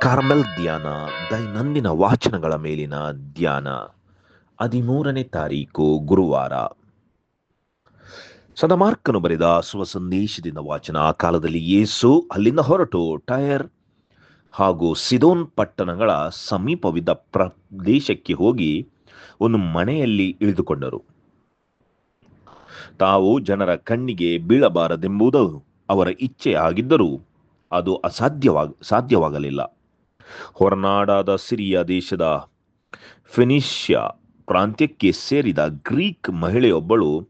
Carmel ಧ್ಯಾನ, ದೈನಂದಿನ ವಾಚನಗಳ ಮೇಲಿನ ಧ್ಯಾನ. ಹದಿಮೂರನೇ ತಾರೀಕು ಗುರುವಾರ. ಸದಮಾರ್ಕನು ಬರೆದ ಸುವ ಸಂದೇಶದಿಂದ ವಾಚನ ಆ ಕಾಲದಲ್ಲಿ ಯೇಸು ಅಲ್ಲಿಂದ ಹೊರಟು ಟೈರ್ ಹಾಗೂ ಸಿದೋನ್ ಪಟ್ಟಣಗಳ ಸಮೀಪವಿದ್ದ ಪ್ರದೇಶಕ್ಕೆ ಹೋಗಿ ಒಂದು ಮನೆಯಲ್ಲಿ ಇಳಿದುಕೊಂಡರು. ತಾವು ಜನರ ಕಣ್ಣಿಗೆ ಬೀಳಬಾರದೆಂಬುದು ಅವರ ಇಚ್ಛೆ ಆಗಿದ್ದರೂ ಅದು ಅಸಾಧ್ಯವಾಗ, ಸಾಧ್ಯವಾಗಲಿಲ್ಲ. ಹೊರನಾಡಾದ ಸಿರಿಯ ದೇಶದ ಫಿನಿಷ್ಯಾ ಪ್ರಾಂತ್ಯಕ್ಕೆ ಸೇರಿದ ಗ್ರೀಕ್ ಮಹಿಳೆಯೊಬ್ಬಳು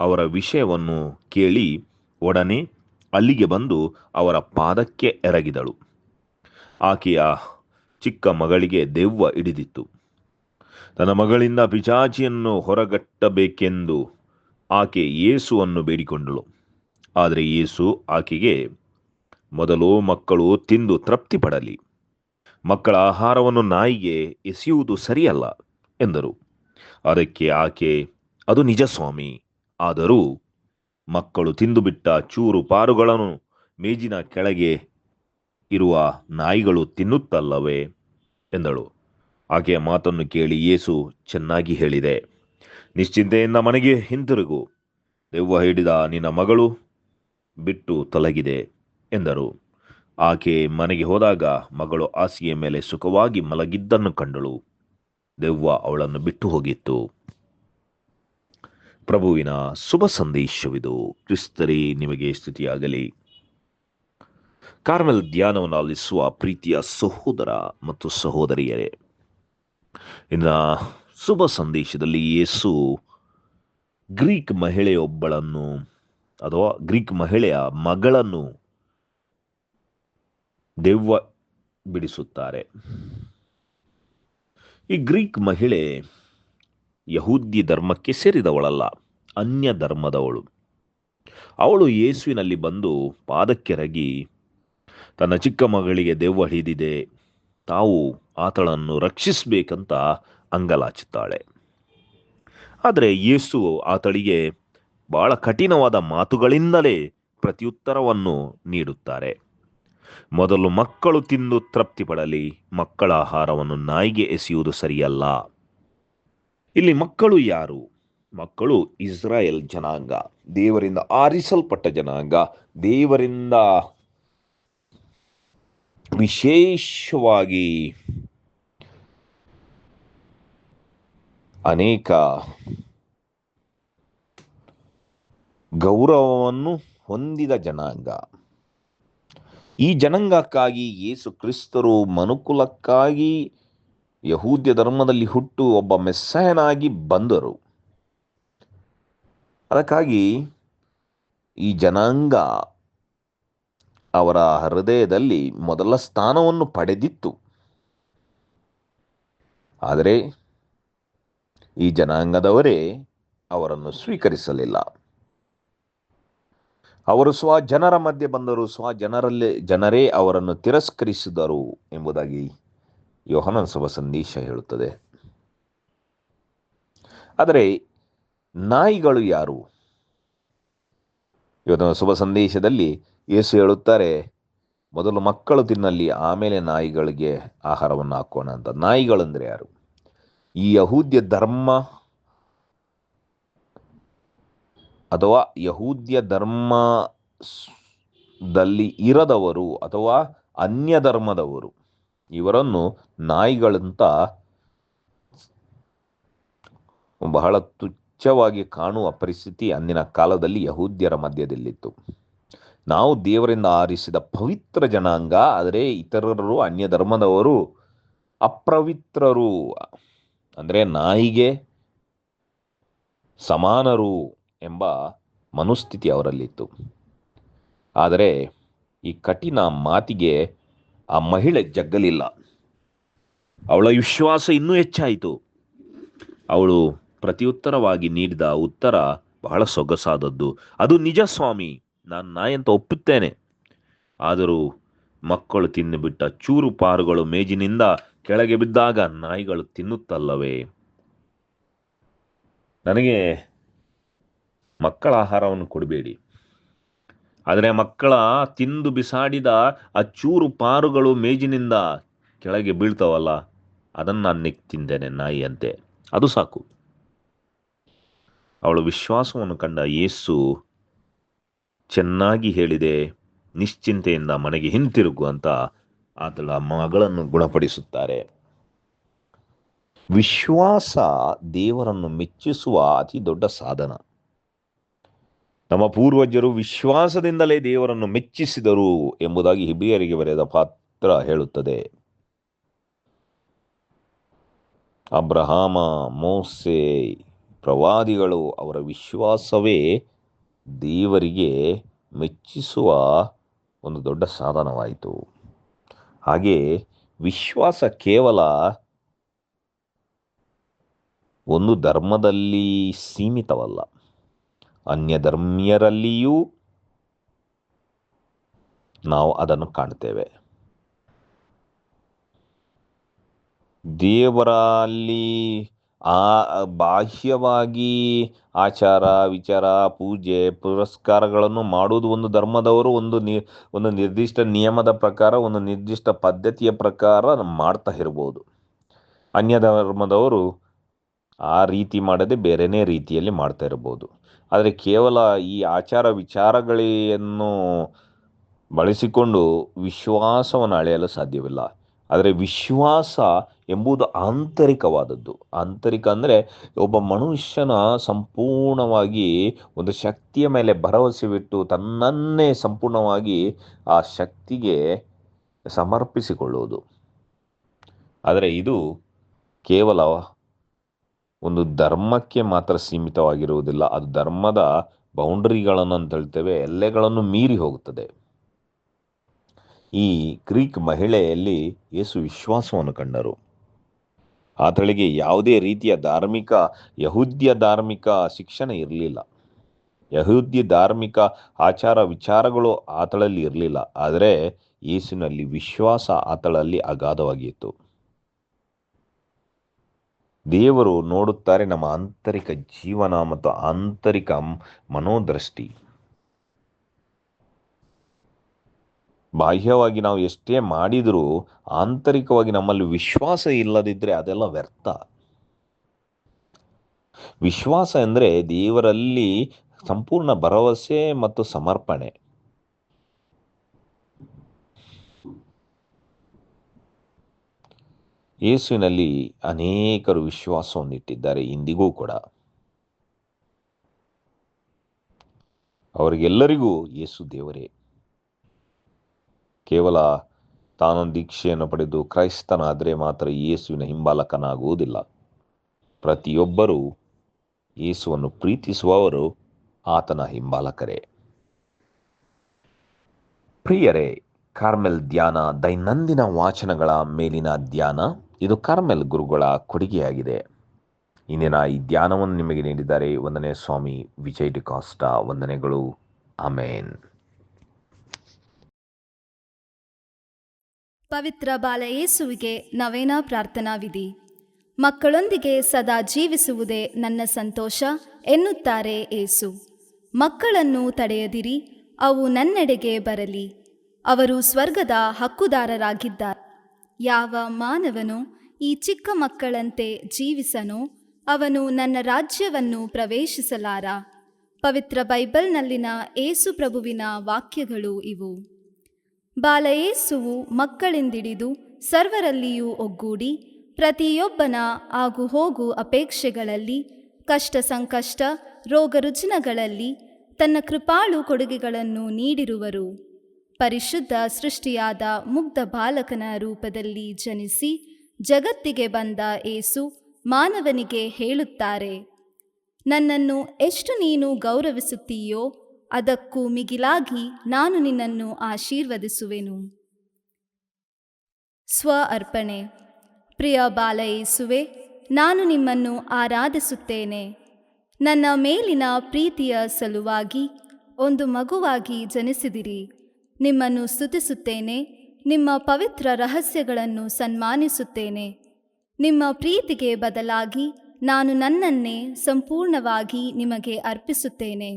ಅವರ ವಿಷಯವನ್ನು ಕೇಳಿ ಒಡನೆ ಅಲ್ಲಿಗೆ ಬಂದು ಅವರ ಪಾದಕ್ಕೆ ಎರಗಿದಳು. ಆಕೆಯ ಚಿಕ್ಕ ಮಗಳಿಗೆ ದೆವ್ವ ಹಿಡಿದಿತ್ತು. ತನ್ನ ಮಗಳಿಂದ ಪಿಚಾಚಿಯನ್ನು ಹೊರಗಟ್ಟಬೇಕೆಂದು ಆಕೆ ಏಸುವನ್ನು ಬೇಡಿಕೊಂಡಳು. ಆದರೆ ಏಸು ಆಕೆಗೆ, ಮೊದಲು ಮಕ್ಕಳು ತಿಂದು ತೃಪ್ತಿ ಪಡಲಿ ಮಕ್ಕಳ ಆಹಾರವನ್ನು ನಾಯಿಗೆ ಎಸೆಯುವುದು ಸರಿಯಲ್ಲ, ಎಂದರು. ಅದಕ್ಕೆ ಆಕೆ, ಅದು ನಿಜ ಸ್ವಾಮಿ. ಆದರೂ ಮಕ್ಕಳು ತಿಂದುಬಿಟ್ಟ ಚೂರು ಪಾರುಗಳನ್ನು ಮೇಜಿನ ಕೆಳಗೆ ಇರುವ ನಾಯಿಗಳು ತಿನ್ನುತ್ತಲ್ಲವೇ? ಎಂದಳು. ಆಕೆಯ ಮಾತನ್ನು ಕೇಳಿ ಯೇಸು ಚೆನ್ನಾಗಿ ಹೇಳಿದೆ. ನಿಶ್ಚಿಂತೆಯಿಂದ ಮನೆಗೆ ಹಿಂತಿರುಗು. ದೆವ್ವ ಹಿಡಿದ ನಿನ್ನ ಮಗಳು ಬಿಟ್ಟು ತೊಲಗಿದೆ, ಎಂದರು. ಆಕೆ ಮನೆಗೆ ಹೋದಾಗ ಮಗಳು ಆಸಿಯ ಮೇಲೆ ಸುಖವಾಗಿ ಮಲಗಿದ್ದನ್ನು ಕಂಡಳು. ದೆವ್ವ ಅವಳನ್ನು ಬಿಟ್ಟು ಹೋಗಿತ್ತು. ಪ್ರಭುವಿನ ಶುಭ ಸಂದೇಶವಿದು. ಕ್ರಿಸ್ತರೇ, ನಿಮಗೆ ಸ್ತುತಿಯಾಗಲಿ. ಕಾರ್ಮೆಲ್ ಧ್ಯಾನವನ್ನು ಆಲಿಸುವ ಪ್ರೀತಿಯ ಸಹೋದರ ಮತ್ತು ಸಹೋದರಿಯರೇ ಇನ್ನ ಶುಭ ಸಂದೇಶದಲ್ಲಿ ಯೇಸು ಗ್ರೀಕ್ ಮಹಿಳೆಯೊಬ್ಬಳನ್ನು, ಅಥವಾ ಗ್ರೀಕ್ ಮಹಿಳೆಯ ಮಗಳನ್ನು ದೆವ್ವ ಬಿಡಿಸುತ್ತಾರೆ. ಈ ಗ್ರೀಕ್ ಮಹಿಳೆ ಯಹೂದ್ಯ ಧರ್ಮಕ್ಕೆ ಸೇರಿದವಳಲ್ಲ, ಅನ್ಯ ಧರ್ಮದವಳು. ಅವಳು ಯೇಸುವಿನಲ್ಲಿ ಬಂದು ಪಾದಕ್ಕೆರಗಿ, ತನ್ನ ಚಿಕ್ಕ ಮಗಳಿಗೆ ದೆವ್ವ ಹಿಡಿದಿದೆ, ತಾವು ಆತಳನ್ನು ರಕ್ಷಿಸಬೇಕಂತ ಅಂಗಲಾಚುತ್ತಾಳೆ. ಆದರೆ ಯೇಸು ಆತಳಿಗೆ ಬಹಳ ಕಠಿಣವಾದ ಮಾತುಗಳಿಂದಲೇ ಪ್ರತ್ಯುತ್ತರವನ್ನು ನೀಡುತ್ತಾರೆ. ಮೊದಲು ಮಕ್ಕಳು ತಿಂದು ತೃಪ್ತಿ ಪಡಲಿ. ಮಕ್ಕಳ ಆಹಾರವನ್ನು ನಾಯಿಗೆ ಎಸೆಯುವುದು ಸರಿಯಲ್ಲ. ಇಲ್ಲಿ ಮಕ್ಕಳು ಯಾರು? ಮಕ್ಕಳು ಇಸ್ರಾಯೇಲ್ ಜನಾಂಗ. ದೇವರಿಂದ ಆರಿಸಲ್ಪಟ್ಟ ಜನಾಂಗ. ದೇವರಿಂದ ವಿಶೇಷವಾಗಿ ಅನೇಕ ಗೌರವವನ್ನು ಹೊಂದಿದ ಜನಾಂಗ. ಈ ಜನಾಂಗಕ್ಕಾಗಿ ಯೇಸು ಕ್ರಿಸ್ತರು ಮನುಕುಲಕ್ಕಾಗಿ ಯಹೂದ್ಯ ಧರ್ಮದಲ್ಲಿ ಹುಟ್ಟು ಒಬ್ಬ ಮೆಸ್ಸಯನಾಗಿ ಬಂದರು. ಅದಕ್ಕಾಗಿ ಈ ಜನಾಂಗ ಅವರ ಹೃದಯದಲ್ಲಿ ಮೊದಲ ಸ್ಥಾನವನ್ನು ಪಡೆದಿತ್ತು. ಆದರೆ ಈ ಜನಾಂಗದವರೇ ಅವರನ್ನು ಸ್ವೀಕರಿಸಲಿಲ್ಲ. ಅವರು ಸ್ವ ಜನರ ಮಧ್ಯೆ ಬಂದರು, ಸ್ವ ಜನರಲ್ಲೇ, ಜನರೇ ಅವರನ್ನು ತಿರಸ್ಕರಿಸಿದರು ಎಂಬುದಾಗಿ ಯೋಹನನ ಸಭ ಸಂದೇಶ ಹೇಳುತ್ತದೆ. ಆದರೆ ನಾಯಿಗಳು ಯಾರು? ಯೋಧನ ಶುಭ ಸಂದೇಶದಲ್ಲಿ ಯೇಸು ಹೇಳುತ್ತಾರೆ, ಮೊದಲು ಮಕ್ಕಳು ತಿನ್ನಲ್ಲಿ, ಆಮೇಲೆ ನಾಯಿಗಳಿಗೆ ಆಹಾರವನ್ನು ಹಾಕೋಣ ಅಂತ. ನಾಯಿಗಳಂದ್ರೆ ಯಾರು? ಈ ಯಹೂದ್ಯ ಧರ್ಮ ಅಥವಾ ಯಹೂದ್ಯ ಧರ್ಮದಲ್ಲಿ ಇರದವರು ಅಥವಾ ಅನ್ಯ ಧರ್ಮದವರು, ಇವರನ್ನು ನಾಯಿಗಳಂತ ಬಹಳ ತುಚ್ಛವಾಗಿ ಕಾಣುವ ಪರಿಸ್ಥಿತಿ ಅಂದಿನ ಕಾಲದಲ್ಲಿ ಯಹೂದ್ಯರ ಮಧ್ಯದಲ್ಲಿತ್ತು. ನಾವು ದೇವರಿಂದ ಆರಿಸಿದ ಪವಿತ್ರ ಜನಾಂಗ, ಆದರೆ ಇತರರು ಅನ್ಯ ಧರ್ಮದವರು ಅಪ್ರವಿತ್ರರು, ಅಂದರೆ ನಾಯಿಗೆ ಸಮಾನರು. ಎಂಬ ಮನುಸ್ಥಿತಿ ಅವರಲ್ಲಿತ್ತು. ಆದರೆ ಈ ಕಠಿಣ ಮಾತಿಗೆ ಆ ಮಹಿಳೆ ಜಗ್ಗಲಿಲ್ಲ. ಅವಳ ವಿಶ್ವಾಸ ಇನ್ನೂ ಹೆಚ್ಚಾಯಿತು. ಅವಳು ಪ್ರತಿಯುತ್ತರವಾಗಿ ನೀಡಿದ ಉತ್ತರ ಬಹಳ ಸೊಗಸಾದದ್ದು. ಅದು ನಿಜ ಸ್ವಾಮಿ, ನಾನು ನಾಯಂತ ಒಪ್ಪುತ್ತೇನೆ. ಆದರೂ ಮಕ್ಕಳು ತಿಂದುಬಿಟ್ಟ ಚೂರು ಪಾರುಗಳು ಮೇಜಿನಿಂದ ಕೆಳಗೆ ಬಿದ್ದಾಗ ನಾಯಿಗಳು ತಿನ್ನುತ್ತಲ್ಲವೇ? ನನಗೆ ಮಕ್ಕಳ ಆಹಾರವನ್ನು ಕೊಡಬೇಡಿ. ಆದರೆ ಮಕ್ಕಳ ತಿಂದು ಬಿಸಾಡಿದ ಆ ಚೂರು ಪಾರುಗಳು ಮೇಜಿನಿಂದ ಕೆಳಗೆ ಬೀಳ್ತಾವಲ್ಲ, ಅದನ್ನು ನಾನು ತಿಂದೇನೆ ನಾಯಿಯಂತೆ. ಅದು ಸಾಕು. ಅವಳು ವಿಶ್ವಾಸವನ್ನು ಕಂಡ ಯೇಸು ಚೆನ್ನಾಗಿ ಹೇಳಿದೆ, ನಿಶ್ಚಿಂತೆಯಿಂದ ಮನೆಗೆ ಹಿಂತಿರುಗು ಅಂತ ಆತಳ ಮಗಳನ್ನು ಗುಣಪಡಿಸುತ್ತಾರೆ. ವಿಶ್ವಾಸ ದೇವರನ್ನು ಮೆಚ್ಚಿಸುವ ಅತಿ ದೊಡ್ಡ ಸಾಧನ. ನಮ್ಮ ಪೂರ್ವಜರು ವಿಶ್ವಾಸದಿಂದಲೇ ದೇವರನ್ನು ಮೆಚ್ಚಿಸಿದರು ಎಂಬುದಾಗಿ ಹಿಬ್ಬಿಯರಿಗೆ ಬರೆದ ಪಾತ್ರ ಹೇಳುತ್ತದೆ. ಅಬ್ರಹಾಮ, ಮೋಸೆ ಪ್ರವಾದಿಗಳು ಅವರ ವಿಶ್ವಾಸವೇ ದೇವರಿಗೆ ಮೆಚ್ಚಿಸುವ ಒಂದು ದೊಡ್ಡ ಸಾಧನವಾಯಿತು. ಹಾಗೆ ವಿಶ್ವಾಸ ಕೇವಲ ಒಂದು ಧರ್ಮದಲ್ಲಿ ಸೀಮಿತವಲ್ಲ. ಅನ್ಯ ಧರ್ಮೀಯರಲ್ಲಿಯೂ ನಾವು ಅದನ್ನು ಕಾಣ್ತೇವೆ ದೇವರಲ್ಲಿ ಆ ಬಾಹ್ಯವಾಗಿ ಆಚಾರ, ವಿಚಾರ, ಪೂಜೆ, ಪುರಸ್ಕಾರಗಳನ್ನು ಮಾಡುವುದು ಒಂದು ಧರ್ಮದವರು ಒಂದು ನಿ, ಒಂದು ನಿರ್ದಿಷ್ಟ ನಿಯಮದ ಪ್ರಕಾರ, ಒಂದು ನಿರ್ದಿಷ್ಟ ಪದ್ಧತಿಯ ಪ್ರಕಾರ ಮಾಡ್ತಾ ಇರ್ಬೋದು. ಅನ್ಯ ಧರ್ಮದವರು ಆ ರೀತಿ ಮಾಡದೆ ಬೇರೆನೇ ರೀತಿಯಲ್ಲಿ ಮಾಡ್ತಾ ಇರ್ಬೋದು. ಆದರೆ ಕೇವಲ ಈ ಆಚಾರ ವಿಚಾರಗಳನ್ನು ಬಳಸಿಕೊಂಡು ವಿಶ್ವಾಸವನ್ನು ಅಳೆಯಲು ಸಾಧ್ಯವಿಲ್ಲ. ಆದರೆ ವಿಶ್ವಾಸ ಎಂಬುದು ಆಂತರಿಕವಾದದ್ದು. ಆಂತರಿಕ ಅಂದರೆ ಒಬ್ಬ ಮನುಷ್ಯನ ಸಂಪೂರ್ಣವಾಗಿ ಒಂದು ಶಕ್ತಿಯ ಮೇಲೆ ಭರವಸೆ ಬಿಟ್ಟು ತನ್ನನ್ನೇ ಸಂಪೂರ್ಣವಾಗಿ ಆ ಶಕ್ತಿಗೆ ಸಮರ್ಪಿಸಿಕೊಳ್ಳುವುದು. ಆದರೆ ಇದು ಕೇವಲ ಒಂದು ಧರ್ಮಕ್ಕೆ ಮಾತ್ರ ಸೀಮಿತವಾಗಿರುವುದಿಲ್ಲ. ಅದು ಧರ್ಮದ ಬೌಂಡ್ರಿಗಳನ್ನು ಅಂತ ಹೇಳ್ತೇವೆ, ಎಲ್ಲೆಗಳನ್ನು ಮೀರಿ ಹೋಗುತ್ತದೆ. ಈ ಗ್ರೀಕ್ ಮಹಿಳೆಯಲ್ಲಿ ಯೇಸು ವಿಶ್ವಾಸವನ್ನು ಕಂಡರು. ಆತಳಿಗೆ ಯಾವುದೇ ರೀತಿಯ ಧಾರ್ಮಿಕ, ಯಹೂದ್ಯ ಧಾರ್ಮಿಕ ಶಿಕ್ಷಣ ಇರಲಿಲ್ಲ. ಯಹೂದ್ಯ ಧಾರ್ಮಿಕ ಆಚಾರ ವಿಚಾರಗಳು ಆತಳಲ್ಲಿ ಇರಲಿಲ್ಲ. ಆದರೆ ಯೇಸಿನಲ್ಲಿ ವಿಶ್ವಾಸ ಆತಳಲ್ಲಿ ಅಗಾಧವಾಗಿತ್ತು. ದೇವರು ನೋಡುತ್ತಾರೆ ನಮ್ಮ ಆಂತರಿಕ ಜೀವನ ಮತ್ತು ಆಂತರಿಕ ಮನೋದೃಷ್ಟಿ. ಬಾಹ್ಯವಾಗಿ ನಾವು ಎಷ್ಟೇ ಮಾಡಿದರೂ ಆಂತರಿಕವಾಗಿ ನಮ್ಮಲ್ಲಿ ವಿಶ್ವಾಸ ಇಲ್ಲದಿದ್ದರೆ ಅದೆಲ್ಲ ವ್ಯರ್ಥ. ವಿಶ್ವಾಸ ಅಂದರೆ ದೇವರಲ್ಲಿ ಸಂಪೂರ್ಣ ಭರವಸೆ ಮತ್ತು ಸಮರ್ಪಣೆ. ಯೇಸುವಿನಲ್ಲಿ ಅನೇಕರು ವಿಶ್ವಾಸವನ್ನು ಇಟ್ಟಿದ್ದಾರೆ ಇಂದಿಗೂ ಕೂಡ. ಅವರಿಗೆಲ್ಲರಿಗೂ ಯೇಸು ದೇವರೇ. ಕೇವಲ ತಾನು ದೀಕ್ಷೆಯನ್ನು ಪಡೆದು ಕ್ರೈಸ್ತನಾದರೆ ಮಾತ್ರ ಯೇಸುವಿನ ಹಿಂಬಾಲಕನಾಗುವುದಿಲ್ಲ. ಪ್ರತಿಯೊಬ್ಬರೂ ಯೇಸುವನ್ನು ಪ್ರೀತಿಸುವವರು ಆತನ ಹಿಂಬಾಲಕರೇ. ಪ್ರಿಯರೇ, ಕಾರ್ಮೆಲ್ ಧ್ಯಾನ, ದೈನಂದಿನ ವಾಚನಗಳ ಮೇಲಿನ ಧ್ಯಾನ. ಇದು ಕಾರ್ಮೆಲ್ ಗುರುಗಳ ಕೊಡುಗೆಯಾಗಿದೆ. ಇಂದಿನ ಈ ಧ್ಯಾನವನ್ನು ನಿಮಗೆ ನೀಡಿದ್ದಾರೆ ಒಂದನೇ ಸ್ವಾಮಿ ವಿಜಯ್ ಡಿಕಾಸ್ಟಾ ವಂದನೆಗಳು. ಅಮೇನ್ ಪವಿತ್ರ ಬಾಲಯೇಸುವಿಗೆ ನವೇನ ಪ್ರಾರ್ಥನಾ ವಿಧಿ ಮಕ್ಕಳೊಂದಿಗೆ ಸದಾ ಜೀವಿಸುವುದೇ ನನ್ನ ಸಂತೋಷ ಎನ್ನುತ್ತಾರೆ ಏಸು ಮಕ್ಕಳನ್ನು ತಡೆಯದಿರಿ, ಅವು ನನ್ನೆಡೆಗೆ ಬರಲಿ. ಅವರು ಸ್ವರ್ಗದ ಹಕ್ಕುದಾರರಾಗಿದ್ದಾರೆ. ಯಾವ ಮಾನವನು ಈ ಚಿಕ್ಕ ಮಕ್ಕಳಂತೆ ಜೀವಿಸನೋ, ಅವನು ನನ್ನ ರಾಜ್ಯವನ್ನು ಪ್ರವೇಶಿಸಲಾರ? ಪವಿತ್ರ ಬೈಬಲ್ನಲ್ಲಿನ ಏಸು ಪ್ರಭುವಿನ ವಾಕ್ಯಗಳು ಇವು. ಬಾಲಯೇಸುವು ಮಕ್ಕಳಿಂದಿಡಿದು ಸರ್ವರಲ್ಲಿಯೂ ಒಗ್ಗೂಡಿ, ಪ್ರತಿಯೊಬ್ಬನ ಆಗು ಹೋಗು ಅಪೇಕ್ಷೆಗಳಲ್ಲಿ, ಕಷ್ಟ ಸಂಕಷ್ಟ ರೋಗ ರುಜಿನಗಳಲ್ಲಿ ತನ್ನ ಕೃಪಾಳು ಕೊಡುಗೆಗಳನ್ನು ನೀಡಿರುವರು. ಪರಿಶುದ್ಧ ಸೃಷ್ಟಿಯಾದ ಮುಗ್ಧ ಬಾಲಕನ ರೂಪದಲ್ಲಿ ಜನಿಸಿ ಜಗತ್ತಿಗೆ ಬಂದ ಏಸು ಮಾನವನಿಗೆ ಹೇಳುತ್ತಾರೆ, ನನ್ನನ್ನು ಎಷ್ಟು ನೀನು ಗೌರವಿಸುತ್ತೀಯೋ ಅದಕ್ಕೂ ಮಿಗಿಲಾಗಿ ನಾನು ನಿನ್ನನ್ನು ಆಶೀರ್ವದಿಸುವೆನು. ಸ್ವ ಅರ್ಪಣೆ ಪ್ರಿಯ ಬಾಲ ನಾನು ನಿಮ್ಮನ್ನು ಆರಾಧಿಸುತ್ತೇನೆ. ನನ್ನ ಮೇಲಿನ ಪ್ರೀತಿಯ ಸಲುವಾಗಿ ಒಂದು ಮಗುವಾಗಿ ಜನಿಸಿದಿರಿ. ನಿಮ್ಮನ್ನು ಸ್ತುತಿಸುತ್ತೇನೆ, ನಿಮ್ಮ ಪವಿತ್ರ ರಹಸ್ಯಗಳನ್ನು ಸನ್ಮಾನಿಸುತ್ತೇನೆ. ನಿಮ್ಮ ಪ್ರೀತಿಗೆ ಬದಲಾಗಿ ನಾನು ನನ್ನನ್ನೇ ಸಂಪೂರ್ಣವಾಗಿ ನಿಮಗೆ ಅರ್ಪಿಸುತ್ತೇನೆ.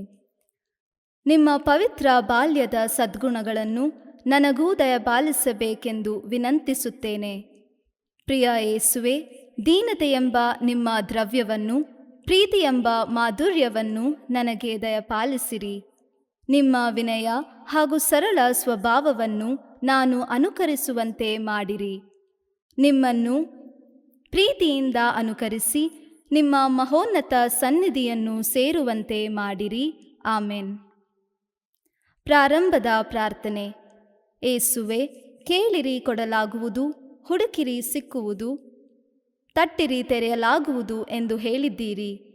ನಿಮ್ಮ ಪವಿತ್ರ ಬಾಲ್ಯದ ಸದ್ಗುಣಗಳನ್ನು ನನಗೂ ದಯಪಾಲಿಸಬೇಕೆಂದು ವಿನಂತಿಸುತ್ತೇನೆ. ಪ್ರಿಯ ಏಸುವೆ ದೀನತೆಯೆಂಬ ನಿಮ್ಮ ದ್ರವ್ಯವನ್ನು, ಪ್ರೀತಿಯೆಂಬ ಮಾಧುರ್ಯವನ್ನು ನನಗೆ ದಯಪಾಲಿಸಿರಿ. ನಿಮ್ಮ ವಿನಯ ಹಾಗೂ ಸರಳ ಸ್ವಭಾವವನ್ನು ನಾನು ಅನುಕರಿಸುವಂತೆ ಮಾಡಿರಿ. ನಿಮ್ಮನ್ನು ಪ್ರೀತಿಯಿಂದ ಅನುಕರಿಸಿ, ನಿಮ್ಮ ಮಹೋನ್ನತ ಸನ್ನಿಧಿಯನ್ನು ಸೇರುವಂತೆ ಮಾಡಿರಿ. ಆಮೇನ್. ಪ್ರಾರಂಭದ ಪ್ರಾರ್ಥನೆ. ಏಸುವೆ, ಕೇಳಿರಿ ಕೊಡಲಾಗುವುದು, ಹುಡುಕಿರಿ ಸಿಕ್ಕುವುದು, ತಟ್ಟಿರಿ ತೆರೆಯಲಾಗುವುದು ಎಂದು ಹೇಳಿದ್ದೀರಿ.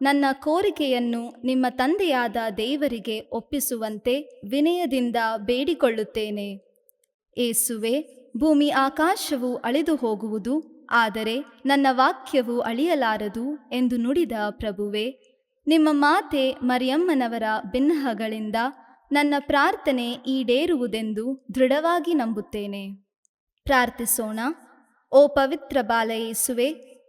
ನನ್ನ ಕೋರಿಕೆಯನ್ನು ನಿಮ್ಮ ತಂದೆಯಾದ ದೇವರಿಗೆ ಒಪ್ಪಿಸುವಂತೆ ವಿನಯದಿಂದ ಬೇಡಿಕೊಳ್ಳುತ್ತೇನೆ. ಏಸುವೆ, ಭೂಮಿ ಆಕಾಶವು ಅಳಿದು ಹೋಗುವುದು, ಆದರೆ ನನ್ನ ವಾಕ್ಯವು ಅಳಿಯಲಾರದು ಎಂದು ನುಡಿದ ಪ್ರಭುವೆ, ನಿಮ್ಮ ಮಾತೆ ಮರಿಯಮ್ಮನವರ ಬಿನ್ನಹಗಳಿಂದ ನನ್ನ ಪ್ರಾರ್ಥನೆ ಈಡೇರುವುದೆಂದು ದೃಢವಾಗಿ ನಂಬುತ್ತೇನೆ. ಪ್ರಾರ್ಥಿಸೋಣ. ಓ ಪವಿತ್ರ ಬಾಲಯೇಸುವೆ